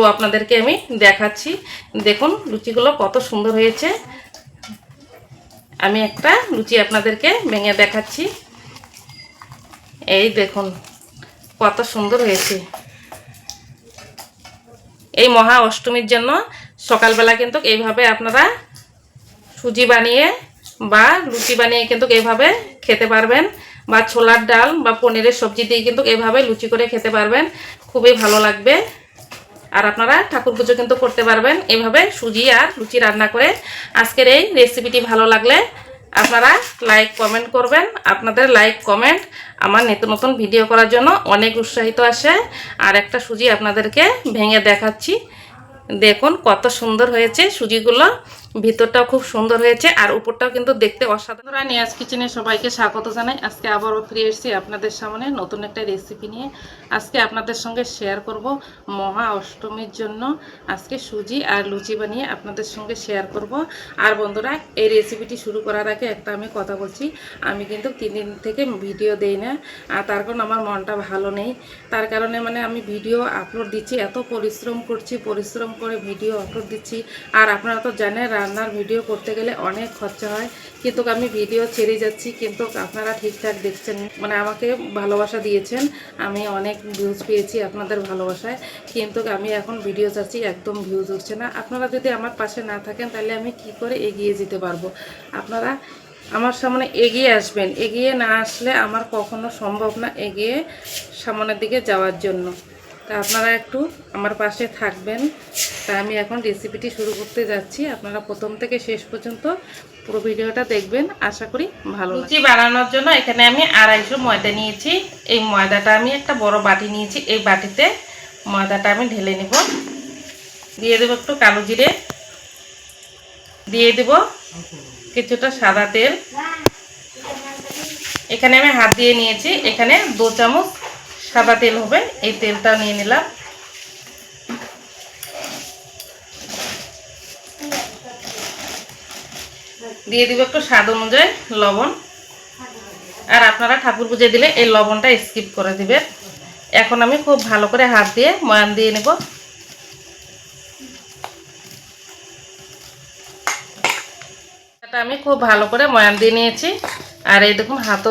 লুচিগুলো আপনাদেরকে আমি দেখাচ্ছি। দেখুন, লুচিগুলো কত সুন্দর হয়েছে। আমি একটা লুচি আপনাদেরকে ভেঙে দেখাচ্ছি। এই দেখুন, কত সুন্দর হয়েছে। এই মহা অষ্টমীর জন্য সকালবেলা কিন্তু এইভাবে আপনারা সুজি বানিয়ে বা লুচি বানিয়ে কিন্তু এইভাবে খেতে পারবেন বা ছোলার ডাল বা পনিরের সবজি দিয়ে কিন্তু এইভাবে লুচি করে খেতে পারবেন। খুবই ভালো লাগবে। আর আপনারা ঠাকুর পুজো কিন্তু করতে পারবেন। এভাবে সুজি আর লুচি রান্না করে আজকের এই রেসিপিটি ভালো লাগলে আপনারা লাইক কমেন্ট করবেন। আপনাদের লাইক কমেন্ট আমার নিত্য নতুন ভিডিও করার জন্য অনেক উৎসাহিত আসে। আর একটা সুজি আপনাদেরকে ভেঙে দেখাচ্ছি। দেখুন কত সুন্দর হয়েছে সুজিগুলো। ভিতরটাও খুব সুন্দর হয়েছে আর উপরটাও কিন্তু দেখতে অসাধারণ। নিয়াজ কিচেনে সবাইকে স্বাগত জানাই। আজকে আবারও ফিরে এসেছি আপনাদের সামনে নতুন একটা রেসিপি নিয়ে। আজকে আপনাদের সঙ্গে শেয়ার করব মহা অষ্টমীর জন্য আজকে সুজি আর লুচি বানিয়ে আপনাদের সঙ্গে শেয়ার করব। আর বন্ধুরা, এই রেসিপিটি শুরু করার আগে একটা আমি কথা বলছি। আমি কিন্তু তিন দিন থেকে ভিডিও দেই না আর তার কারণ আমার মনটা ভালো নেই। তার কারণে মানে আমি ভিডিও আপলোড দিচ্ছি, এত পরিশ্রম করছি, পরিশ্রম করে ভিডিও আপলোড দিচ্ছি। আর আপনারা তো জানেন রান্নার ভিডিও করতে গেলে অনেক খরচা হয়। কিন্তু আমি ভিডিও ছেড়ে যাচ্ছি, কিন্তু আপনারা ঠিকঠাক দেখছেন। মানে আমাকে ভালোবাসা দিয়েছেন। আমি অনেক ভিউজ পেয়েছি আপনাদের ভালোবাসায়। কিন্তু আমি এখন ভিডিও চাচ্ছি একদম ভিউজ উঠছে না। আপনারা যদি আমার পাশে না থাকেন, তাহলে আমি কি করে এগিয়ে যেতে পারব? আপনারা আমার সামনে এগিয়ে আসবেন। এগিয়ে না আসলে আমার কখনো সম্ভব না এগিয়ে সামনের দিকে যাওয়ার জন্য। তা আপনারা একটু আমার পাশে থাকবেন। তা আমি এখন রেসিপিটি শুরু করতে যাচ্ছি। আপনারা প্রথম থেকে শেষ পর্যন্ত পুরো ভিডিওটা দেখবেন। আশা করি ভালো লুচি বানানোর জন্য এখানে আমি আড়াইশো ময়দা নিয়েছি। এই ময়দাটা আমি একটা বড় বাটি নিয়েছি। এই বাটিতে ময়দাটা আমি ঢেলে নেব। দিয়ে দেবো একটু কালো জিরে। দিয়ে দেব কিছুটা সাদা তেল। এখানে আমি হাত দিয়ে নিয়েছি। এখানে দু চামচ সাদা তেল হবে, এই তেলটা নিয়ে নিলাম। দিয়ে দিব একটু স্বাদ অনুযায়ী লবণ। আর আপনারা ঠাকুর পুজো দিলে এই লবণটা স্কিপ করে দিবেন। এখন আমি খুব ভালো করে হাত দিয়ে ময়ান দিয়ে নেব। আমি খুব ভালো করে ময়ান দিয়ে নিয়েছি। আর এই দেখুন হাত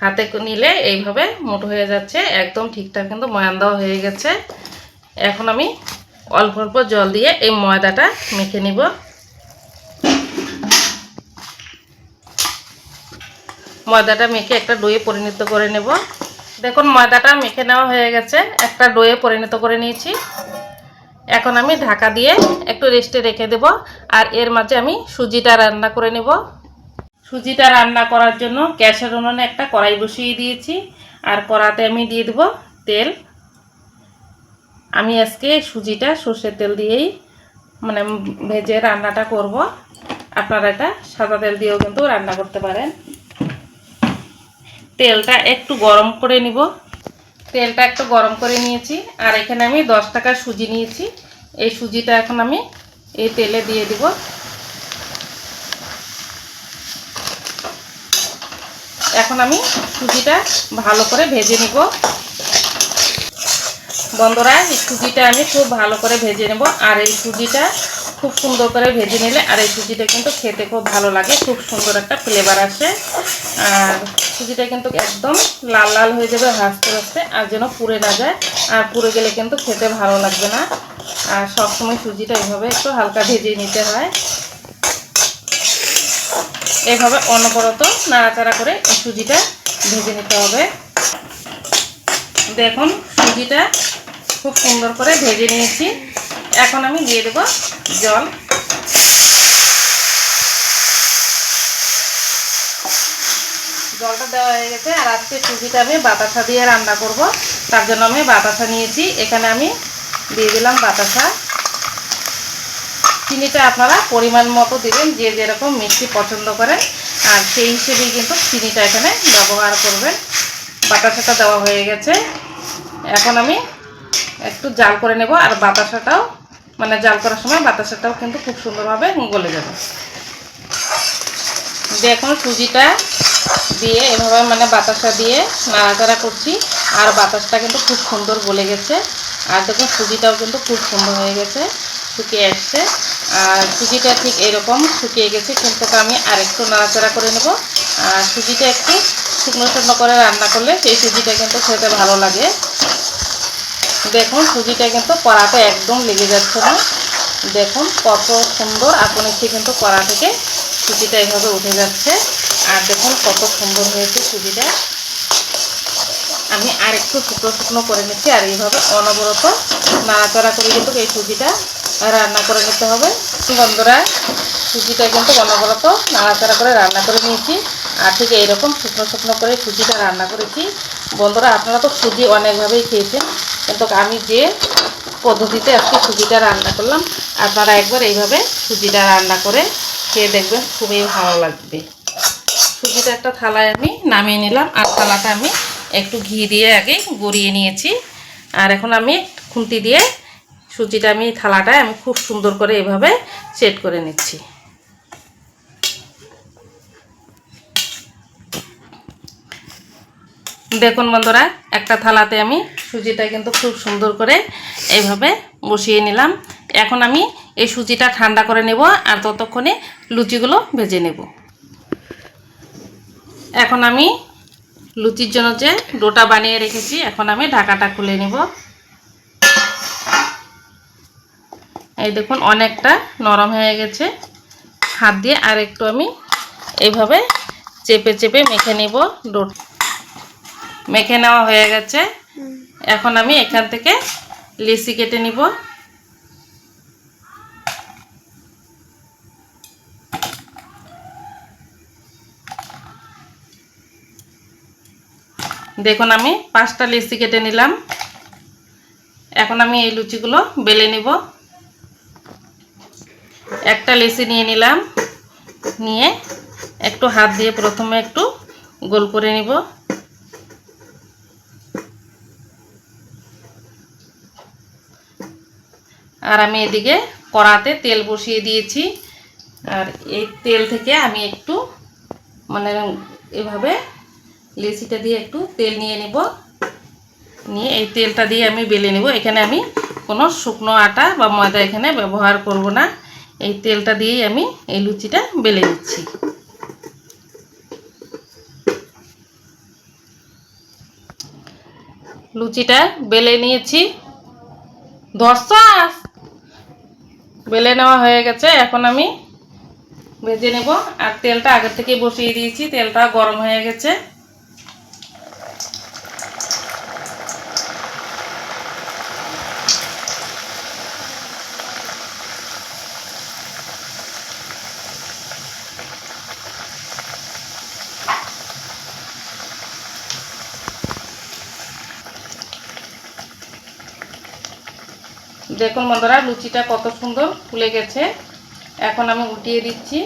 হাতে নিলে এইভাবে মোটো হয়ে যাচ্ছে। একদম ঠিকঠাক কিন্তু ময়ান দেওয়া হয়ে গেছে। এখন আমি অল্প অল্প জল দিয়ে এই ময়দাটা মেখে নিব। ময়দাটা মেখে একটা ডোয়ে পরিণত করে নেব। দেখুন, ময়দাটা মেখে নেওয়া হয়ে গেছে। একটা ডোয়ে পরিণত করে নিয়েছি। এখন আমি ঢাকা দিয়ে একটু রেস্টে রেখে দেব। আর এর মাঝে আমি সুজিটা রান্না করে নেব। সুজিটা রান্না করার জন্য গ্যাসের উনুনে একটা কড়াই বসিয়ে দিয়েছি। আর কড়াতে আমি দিয়ে দেব তেল। আমি আজকে সুজিটা সর্ষের তেল দিয়েই মানে ভেজে রান্নাটা করব। আপনারা এটা সাদা তেল দিয়েও কিন্তু রান্না করতে পারেন। তেলটা একটু গরম করে নিব। তেলটা একটু গরম করে নিয়েছি। আর এখানে আমি দশ টাকার সুজি নিয়েছি। এই সুজিটা এখন আমি এই তেলে দিয়ে দিব। এখন আমি সুজিটা ভালো করে ভেজে নিব। বন্ধুরা, এই সুজিটা আমি খুব ভালো করে ভেজে নেব। আর এই সুজিটা খুব সুন্দর করে ভেজে নিলে, আর এই সুজিটা কিন্তু খেতে খুব ভালো লাগে, খুব সুন্দর একটা ফ্লেভার আসে। আর সুজিটা কিন্তু একদম লাল লাল হয়ে যাবে ভাজতে ভাজতে আর যেন পুড়ে না যায়। আর পুড়ে গেলে কিন্তু খেতে ভালো লাগবে না। আর সবসময় সুজিটা এইভাবে একটু হালকা ভেজে নিতে হয়। এভাবে অনবরত নাড়াচাড়া করে সুজিটা ভেজে নিতে হবে। দেখুন, সুজিটা খুব সুন্দর করে ভেজে নিয়েছি। এখন আমি দিয়ে দেব জল। জলটা দেওয়া হয়ে গেছে, আর আজকে সুজিটা আমি বাতাসা দিয়ে রান্না করব। তার জন্য আমি বাতাসা নিয়েছি। এখানে আমি দিয়ে দিলাম বাতাসা। চিনিটা আপনারা পরিমাণ মতো দিবেন, যে যেরকম মিষ্টি পছন্দ করেন। আর সেই হিসেবেই কিন্তু চিনিটা এখানে ব্যবহার করবেন। বাতাসাটা দেওয়া হয়ে গেছে। এখন আমি একটু জাল করে নেব, আর বাতাসাটাও মানে জাল করার সময় বাতাসাটাও কিন্তু খুব সুন্দরভাবে গলে যাবে। দেখুন সুজিটা দিয়ে এভাবে মানে বাতাসা দিয়ে নাড়াচাড়া করছি, আর বাতাসটা কিন্তু খুব সুন্দর গলে গেছে। আর দেখুন, সুজিটাও কিন্তু খুব সুন্দর হয়ে গেছে, শুকিয়ে আসছে। সুজিটা ঠিক এরকম শুকিয়ে গেছে, কিন্তু আমি আরেকটু নাড়াচাড়া করে নেব। আর সুজিটা একটু শুকনো শুকনো করে রান্না করলে সেই সুজিটা কিন্তু খেতে ভালো লাগে। দেখুন, সুজিটা কিন্তু কড়াতে একদম লেগে যাচ্ছে না। দেখুন, কত সুন্দর আপনিটি কিন্তু কড়া থেকে সুজিটা এইভাবে উঠে যাচ্ছে। আর দেখুন, কত সুন্দর হয়েছে সুজিটা। আমি আর একটু শুকনো শুকনো করে নিচ্ছি, আর এইভাবে অনবরত নাড়াচাড়া করে কিন্তু এই সুজিটা রান্না করে নিতে হবে। বন্ধুরা, সুজিটা কিন্তু অনবরত নাড়াচাড়া করে রান্না করে নিয়েছি, আর ঠিক এইরকম শুকনো শুকনো করে সুজিটা রান্না করেছি। বন্ধুরা, আপনারা তো সুজি অনেকভাবেই খেয়েছেন, কিন্তু আমি যে পদ্ধতিতে আজকে সুজিটা রান্না করলাম, আপনারা একবার এইভাবে সুজিটা রান্না করে খেয়ে দেখবেন, খুবই ভালো লাগবে। সুজিটা একটা থালায় আমি নামিয়ে নিলাম, আর থালাটা আমি একটু ঘি দিয়ে আগে গড়িয়ে নিয়েছি। আর এখন আমি খুন্তি দিয়ে সুজিটা আমি, থালাটায় আমি খুব সুন্দর করে এভাবে সেট করে নিচ্ছি। দেখুন বন্ধুরা, একটা থালাতে আমি সুজিটা কিন্তু খুব সুন্দর করে এইভাবে বসিয়ে নিলাম। এখন আমি এই সুজিটা ঠান্ডা করে নেব আর ততক্ষণে লুচিগুলো ভেজে নেব। এখন আমি লুচির জন্য যে ডোটা বানিয়ে রেখেছি এখন আমি ঢাকাটা খুলে নিব। এই দেখুন অনেকটা নরম হয়ে গেছে। হাত দিয়ে আর একটু আমি এইভাবে চেপে চেপে মেখে নেব ডোট। মেখে নেওয়া হয়ে গেছে। এখন আমি এখান থেকে লিচি কেটে নিব। দেখুন আমি পাঁচটা লিচি কেটে নিলাম। এখন আমি এই লুচিগুলো বেলে নিব। একটা লিচি নিয়ে নিলাম। নিয়ে একটু হাত দিয়ে প্রথমে একটু গোল করে নিব। আর আমি এদিকে কড়াতে তেল বসিয়ে দিয়েছি। আর এই তেল থেকে আমি একটু মানে এভাবে লেচিটা দিয়ে একটু তেল নিয়ে নেব। নিয়ে এই তেলটা দিয়ে আমি বেলে নেব। এখানে আমি কোনো শুকনো আটা বা ময়দা এখানে ব্যবহার করব না। এই তেলটা দিয়েই আমি এই লুচিটা বেলে নিচ্ছি। লুচিটা বেলে নিয়েছি। ধরসাস বেলে নেওয়া হয়ে গেছে। এখন আমি ভেজে নেব। আর তেলটা আগের থেকে বসিয়ে দিয়েছি। তেলটা গরম হয়ে গেছে। দেখুন বন্ধুরা, লুচিটা কত সুন্দর ফুলে গেছে। এখন আমি উল্টিয়ে দিচ্ছি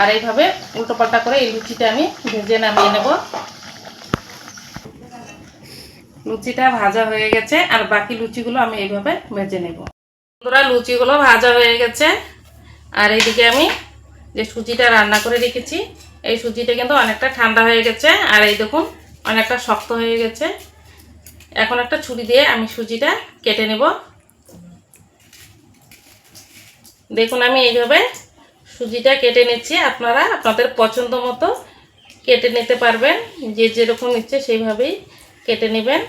আর এইভাবে উল্টো পাল্টা করে এই লুচিটা আমি ভেজে নামিয়ে নেব। লুচিটা ভাজা হয়ে গেছে, আর বাকি লুচিগুলো আমি এইভাবে ভেজে নেব। বন্ধুরা, লুচিগুলো ভাজা হয়ে গেছে, আর এইদিকে আমি যে সুজিটা রান্না করে রেখেছি, এই সুজিটা কিন্তু অনেকটা ঠান্ডা হয়ে গেছে, আর এই দেখুন অনেকটা শক্ত হয়ে গেছে। এখন একটা ছুরি দিয়ে আমি সুজিটা কেটে নেব। দেখুন, আমি এইভাবে সুজিটা কেটে নিচ্ছি। আপনারা আপনাদের পছন্দ মতো কেটে নিতে পারবেন। যে যেরকম ইচ্ছে সেইভাবেই কেটে নেবেন।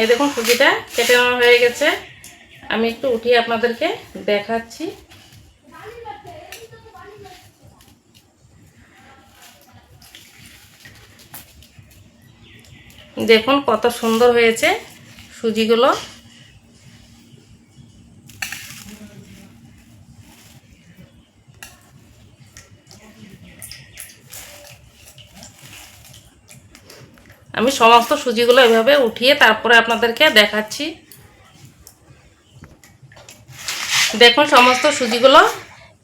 এই দেখুন, সুজিটা কেটে নেওয়া হয়ে গেছে। আমি একটু উঠিয়ে আপনাদেরকে দেখাচ্ছি। দেখুন কত সুন্দর হয়েছে সুজিগুলো। আমি সমস্ত সুজিগুলো এভাবে উঠিয়ে তারপরে আপনাদেরকে দেখাচ্ছি। দেখুন, সমস্ত সুজিগুলো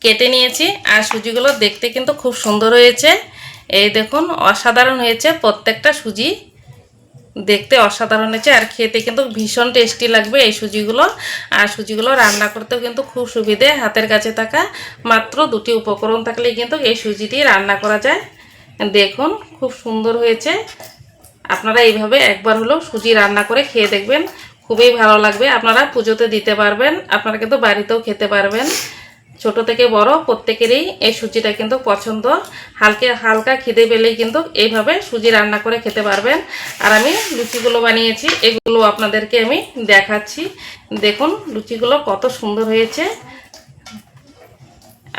কেটে নিয়েছি আর সুজিগুলো দেখতে কিন্তু খুব সুন্দর হয়েছে। এই দেখুন, অসাধারণ হয়েছে প্রত্যেকটা সুজি। দেখতে অসাধারণ হয়েছে আর খেতে কিন্তু ভীষণ টেস্টি লাগবে এই সুজিগুলো। আর সুজিগুলো রান্না করতেও কিন্তু খুব সুবিধে হাতের কাছে থাকা। মাত্র দুটি উপকরণ থাকলেই কিন্তু এই সুজিটি রান্না করা যায়। দেখুন, খুব সুন্দর হয়েছে। আপনারা এইভাবে একবার হলেও সুজি রান্না করে খেয়ে দেখবেন। খুবই ভালো লাগবে। আপনারা পুজোতে দিতে পারবেন। আপনারা কিন্তু বাড়িতেও খেতে পারবেন। ছোট থেকে বড় প্রত্যেকেরই এই সুজিটা কিন্তু পছন্দ। হালকা হালকা খিদে পেলেই কিন্তু এইভাবে সুজি রান্না করে খেতে পারবেন। আর আমি লুচিগুলো বানিয়েছি, এগুলো আপনাদেরকে আমি দেখাচ্ছি। দেখুন, লুচিগুলো কত সুন্দর হয়েছে।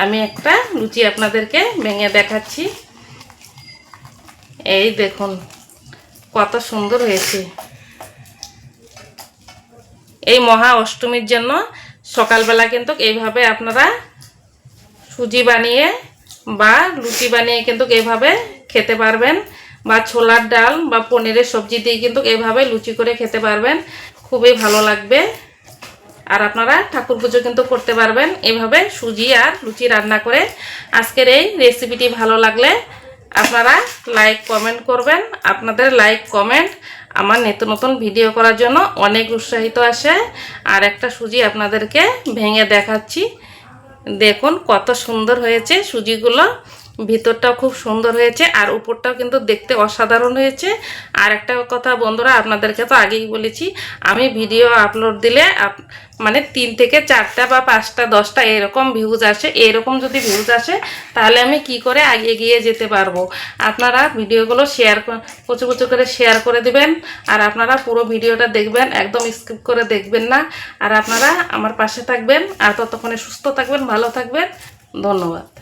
আমি একটা লুচি আপনাদেরকে ভেঙে দেখাচ্ছি। এই দেখুন, কত সুন্দর হয়েছে। এই মহা অষ্টমীর জন্য সকালবেলা কিন্তু এইভাবে আপনারা সুজি বানিয়ে বা লুচি বানিয়ে কিন্তু এইভাবে খেতে পারবেন বা ছোলার ডাল বা পনিরের সবজি দিয়ে কিন্তু এইভাবে লুচি করে খেতে পারবেন। খুবই ভালো লাগবে। আর আপনারা ঠাকুর পুজো কিন্তু করতে পারবেন এভাবে সুজি আর লুচি রান্না করে। আজকের এই রেসিপিটি ভালো লাগলে আপনারা লাইক কমেন্ট করবেন। আপনাদের লাইক কমেন্ট আমার নিত্য নতুন ভিডিও করার জন্য অনেক উৎসাহিত আসে। আর একটা সুজি আপনাদেরকে ভেঙে দেখাচ্ছি। দেখুন কত সুন্দর হয়েছে সুজিগুলো। ভিতরটাও খুব সুন্দর হয়েছে আর উপরটাও কিন্তু দেখতে অসাধারণ হয়েছে। আর একটা কথা বন্ধুরা, আপনাদেরকে তো আগেই বলেছি, আমি ভিডিও আপলোড দিলে মানে তিন থেকে চারটা বা পাঁচটা, দশটা এরকম ভিউজ আসে। এরকম যদি ভিউজ আসে, তাহলে আমি কি করে আগে গিয়ে যেতে পারব? আপনারা ভিডিওগুলো শেয়ার প্রচুর প্রচুর করে শেয়ার করে দিবেন। আর আপনারা পুরো ভিডিওটা দেখবেন, একদম স্কিপ করে দেখবেন না। আর আপনারা আমার পাশে থাকবেন। আর ততক্ষণে সুস্থ থাকবেন, ভালো থাকবেন। ধন্যবাদ।